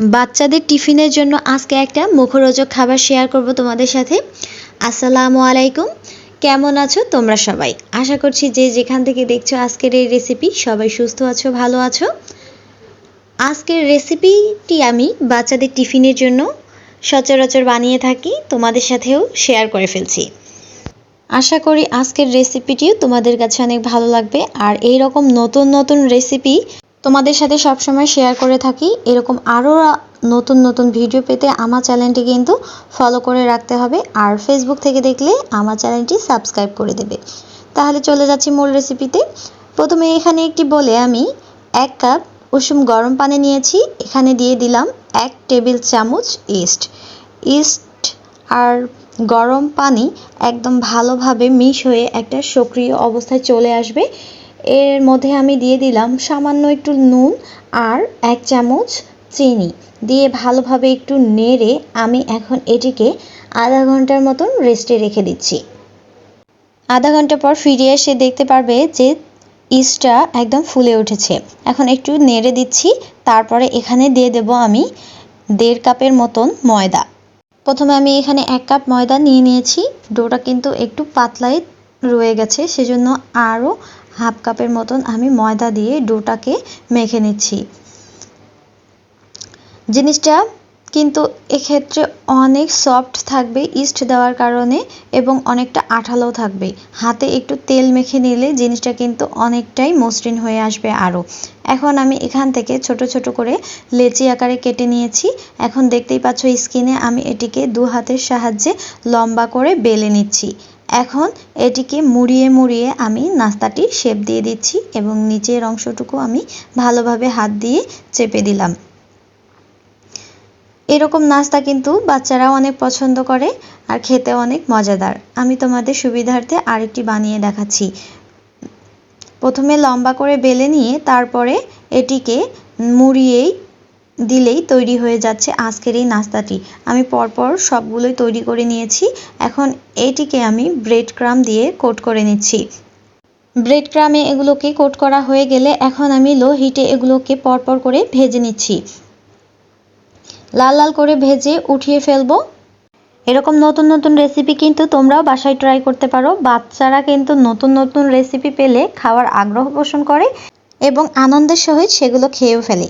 বাচ্চাদের টিফিনের জন্য আজকে একটা মুখরোচক খাবার শেয়ার করব তোমাদের সাথে। আসসালামু আলাইকুম। কেমন আছো তোমরা সবাই? আশা করছি যে যেখান থেকে দেখছ আজকের এই রেসিপি সবাই সুস্থ আছো, ভালো আছো। আজকের রেসিপিটি আমি বাচ্চাদের টিফিনের জন্য সচরাচর বানিয়ে থাকি, তোমাদের সাথেও শেয়ার করে ফেলছি। আশা করি আজকের রেসিপিটিও তোমাদের কাছে অনেক ভালো লাগবে। আর এই রকম নতুন নতুন রেসিপি তোমাদের সাথে সবসময় শেয়ার করে থাকি। এরকম আরও নতুন নতুন ভিডিও পেতে আমার চ্যানেলটি কিন্তু ফলো করে রাখতে হবে। আর ফেসবুক থেকে দেখলে আমার চ্যানেলটি সাবস্ক্রাইব করে দেবে। তাহলে চলে যাচ্ছি মূল রেসিপিতে প্রথমে এখানে একটি বলে আমি এক কাপ উষুম গরম পানি নিয়েছি। এখানে দিয়ে দিলাম এক টেবিল চামচ ইস্ট ইস্ট আর গরম পানি একদম ভালোভাবে মিশ হয়ে একটা সক্রিয় অবস্থায় চলে আসবে। এর মধ্যে আমি দিয়ে দিলাম সামান্য একটু নুন আর এক চামচ চিনি। দিয়ে ভালোভাবে একটু নেড়ে আমি এখন এটিকে আধা ঘণ্টার মতন রেস্টে রেখে দিচ্ছি। আধা ঘণ্টা পর ফিরে এসে দেখতে পারবে যে ইস্টটা একদম ফুলে উঠেছে। এখন একটু নেড়ে দিচ্ছি, তারপরে এখানে দিয়ে দেব আমি দেড় কাপের মতন ময়দা। প্রথমে আমি এখানে এক কাপ ময়দা নিয়ে নিয়েছি। ডোটা কিন্তু একটু পাতলাই রয়ে গেছে, সেজন্য আরও হাফ কাপের মতন আমি ময়দা দিয়ে ডোটাকে মেখে নিচ্ছি। জিনিসটা কিন্তু এক্ষেত্রে অনেক সফট থাকবে, ইস্ট দেওয়ার কারণে, এবং অনেকটা আঠালোও থাকবে। হাতে একটু তেল মেখে নিলে জিনিসটা কিন্তু অনেকটাই মসৃণ হয়ে আসবে আরও। এখন আমি এখান থেকে ছোট ছোট করে লেচি আকারে কেটে নিয়েছি। এখন দেখতেই পাচ্ছ স্কিনে আমি এটিকে দু হাতের সাহায্যে লম্বা করে বেলে নিচ্ছি। এখন এটিকে মুড়িয়ে মুড়িয়ে আমি নাস্তাটি শেপ দিয়ে দিচ্ছি এবং নিচের অংশটুকু আমি ভালোভাবে হাত দিয়ে চেপে দিলাম। এরকম নাস্তা কিন্তু বাচ্চারা অনেক পছন্দ করে আর খেতে অনেক মজাদার। আমি তোমাদের সুবিধার্থে আরেকটি বানিয়ে দেখাচ্ছি। প্রথমে লম্বা করে বেলে নিয়ে তারপরে এটিকে মুড়িয়েই দিলেই তৈরি হয়ে যাচ্ছে আজকের এই নাস্তাটি। আমি পরপর সবগুলোই তৈরি করে নিয়েছি। এখন এটিকে আমি ব্রেড ক্রাম দিয়ে কোট করে নিচ্ছি। ব্রেড ক্রামে এগুলোকে কোট করা হয়ে গেলে এখন আমি লো হিটে এগুলোকে পরপর করে ভেজে নিচ্ছি। লাল লাল করে ভেজে উঠিয়ে ফেলব। এরকম নতুন নতুন রেসিপি কিন্তু তোমরাও বাসায় ট্রাই করতে পারো। বাচ্চারা কিন্তু নতুন নতুন রেসিপি পেলে খাওয়ার আগ্রহ পোষণ করে এবং আনন্দের সহিত সেগুলো খেয়েও ফেলে।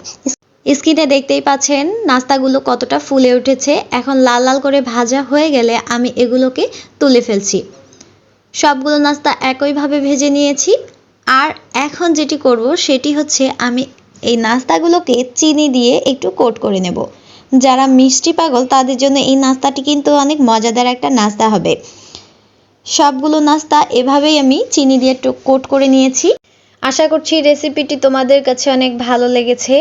স্ক্রিনে দেখতেই পাচ্ছেন নাস্তাগুলো কতটা ফুলে উঠেছে। এখন লাল লাল করে ভাজা হয়ে গেলে আমি এগুলোকে তুলে ফেলছি। সবগুলো নাস্তা একইভাবে ভেজে নিয়েছি। আর এখন যেটি করব সেটি হচ্ছে আমি এই নাস্তাগুলোকে চিনি দিয়ে একটু কোট করে নেব। যারা মিষ্টি পাগল, তাদের জন্য এই নাস্তাটি কিন্তু অনেক মজাদার একটা নাস্তা হবে। সবগুলো নাস্তা এভাবেই আমি চিনি দিয়ে একটু কোট করে নিয়েছি। আশা করছি রেসিপিটি তোমাদের কাছে অনেক ভালো লেগেছে।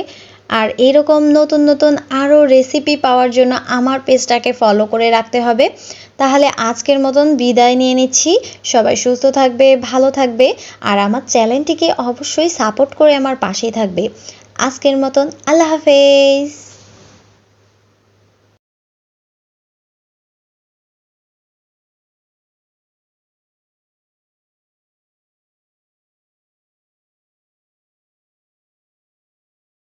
আর এরকম নতুন নতুন আরও রেসিপি পাওয়ার জন্য আমার পেজটাকে ফলো করে রাখতে হবে। তাহলে আজকের মতন বিদায় নিয়ে নিচ্ছি। সবাই সুস্থ থাকবে, ভালো থাকবে, আর আমার চ্যানেলটিকে অবশ্যই সাপোর্ট করে আমার পাশেই থাকবে। আজকের মতন আল্লাহ হাফেজ।